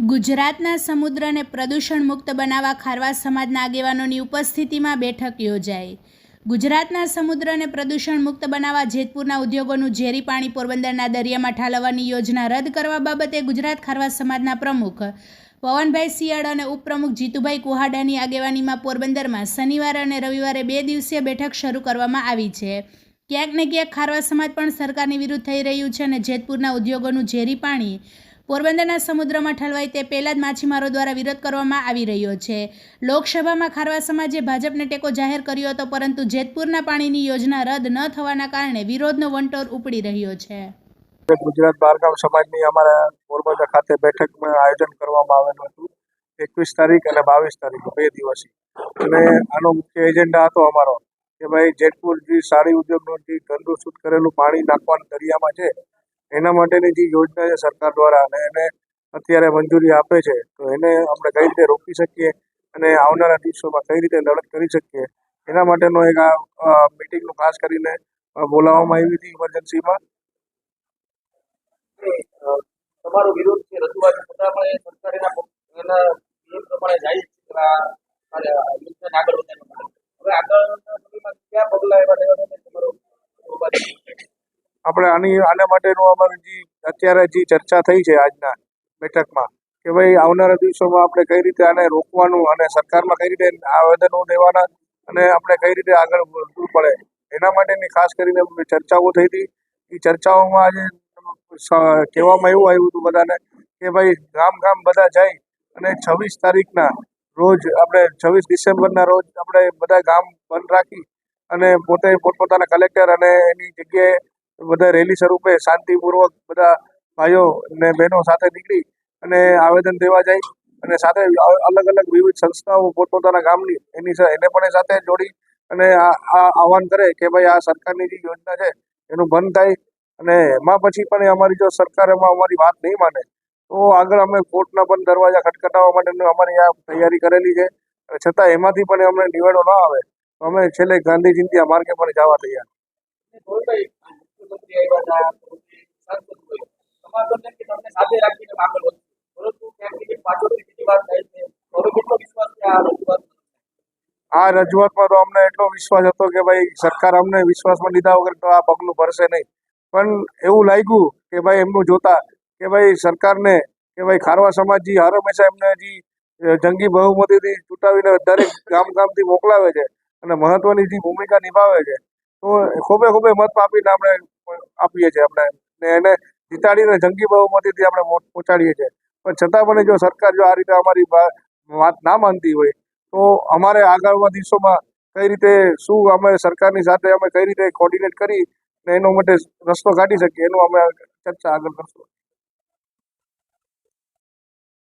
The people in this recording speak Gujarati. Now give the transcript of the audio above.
ગુજરાતના સમુદ્રને પ્રદૂષણ મુક્ત બનાવવા ખારવા સમાજના આગેવાનોની ઉપસ્થિતિમાં બેઠક યોજાઈ. ગુજરાતના સમુદ્રને પ્રદૂષણ મુક્ત બનાવવા જેતપુરના ઉદ્યોગોનું ઝેરી પાણી પોરબંદરના દરિયામાં ઠાલવવાની યોજના રદ કરવા બાબતે ગુજરાત ખારવા સમાજના પ્રમુખ પવનભાઈ શિયાળ અને ઉપપ્રમુખ જીતુભાઈ કુહાડાની આગેવાનીમાં પોરબંદરમાં શનિવારે અને રવિવારે બે દિવસીય બેઠક શરૂ કરવામાં આવી છે. ક્યાંક ને ક્યાંક ખારવા સમાજ પણ સરકારની વિરુદ્ધ થઈ રહ્યું છે અને જેતપુરના ઉદ્યોગોનું ઝેરી પાણી પોરબંદરના સમુદ્રમાં ઠલવાય તે પહેલાં જ માછીમારો દ્વારા વિરોધ કરવામાં આવી રહ્યો છે. લોકસભામાં ખારવા સમાજે ભાજપને ટેકો જાહેર કર્યો હતો, પરંતુ જેતપુરના પાણીની યોજના રદ ન થવાના કારણે વિરોધનો વંટોર ઉપડી રહ્યો છે. ગુજરાત બારગામ સમાજની અમારા પોરબંદર ખાતે બેઠકમાં આયોજન કરવામાં આવેલું હતું. એકવીસ તારીખ અને બાવીસ તારીખ, બે દિવસી. અને આનો મુખ્ય એજન્ડા હતો અમારો. કે ભાઈ જેતપુર જે સાડી ઉદ્યોગનું જે ગંદુ શુદ્ધ કરેલું પાણી નાખવાનું દરિયામાં છે એના માટેની જે યોજના છે સરકાર દ્વારા અને એને અત્યારે મંજૂરી આપે છે, તો એને આપણે કઈ રીતે રોકી શકીએ અને આવનારા દિવસોમાં કઈ રીતે લડત કરી શકીએ, એના માટેનો એક આ મિટિંગનું ખાસ કરીને બોલાવવામાં આવી હતી ઇમરજન્સીમાં તમારો વિરોધ છે, રજૂઆત છતાં પણ સરકાર એના નિયમ પ્રમાણે જાય છે યોજનાને આગળ વધારવા માટે હવે આગળના સમયમાં કયા પગલાં એવા લેવાના તમારો? આપણે આની, આના માટેનું અમારું જે, અત્યારે જે ચર્ચા થઈ છે આજના બેઠકમાં, કે ભાઈ આવનારા દિવસોમાં આપણે કઈ રીતે આને રોકવાનું અને સરકારમાં કઈ રીતે આવેદનો દેવાના અને આપણે કઈ રીતે આગળ વધવું પડે. એના માટેની ખાસ કરીને ચર્ચાઓ થઈ હતી. એ ચર્ચાઓમાં આજે કહેવામાં એવું આવ્યું હતું બધાને કે ભાઈ ગામ ગામ બધા જાય અને છવ્વીસ તારીખના રોજ આપણે, છવ્વીસ ડિસેમ્બરના રોજ આપણે બધા ગામ બંધ રાખી અને પોતે પોતપોતાના કલેક્ટર અને એની જગ્યાએ બધા રેલી સ્વરૂપે શાંતિપૂર્વક બધા ભાઈઓ ને બહેનો સાથે નીકળી અને આવેદન દેવા જાય અને સાથે અલગ અલગ વિવિધ સંસ્થાઓ પોતપોતાના ગામની એની એને પણ સાથે જોડી અને આ આહવાન કરે કે ભાઈ આ સરકારની જે યોજના છે એનું બંધ થાય અને એમાં પછી પણ અમારી જો સરકાર એમાં અમારી વાત નહીં માને, તો આગળ અમે કોર્ટના પણ દરવાજા ખટખટાવવા માટેની અમારી આ તૈયારી કરેલી છે. છતાં એમાંથી પણ અમને નિવેડો ન આવે. તો અમે છેલ્લે ગાંધી ચિંત્યા માર્ગે પણ જવા તૈયાર. છે આ રજૂઆત આ રજૂઆતમાં તો અમને એટલો વિશ્વાસ હતો કે ભાઈ સરકાર અમને વિશ્વાસમાં લીધા વગર તો આ પગલું ભરશે નહીં. પણ એવું લાગ્યું કે ભાઈ એમનું જોતા કે ભાઈ સરકારને કે ભાઈ ખારવા સમાજ જે હર હંમેશા એમને જે જંગી બહુમતીથી ચૂંટાવીને દરેક ગામ ગામથી મોકલાવે છે અને મહત્વની જે ભૂમિકા નિભાવે છે. તો ખોબે ખોબે મત આપીને આપણે આપીએ છીએ આપણે. ને એને જીતાડીને જંગી બહુમતીથી આપણે પહોંચાડીએ છીએ. પણ છતાં પણ જો સરકાર જો આ રીતે અમારી વાત ના માનતી હોય, તો અમારે આગળના દિવસોમાં કઈ રીતે, શું અમે સરકારની સાથે અમે કઈ રીતે કોર્ડિનેટ કરી ને એનો માટે રસ્તો કાઢી શકીએ એનું અમે ચર્ચા આગળ કરશું.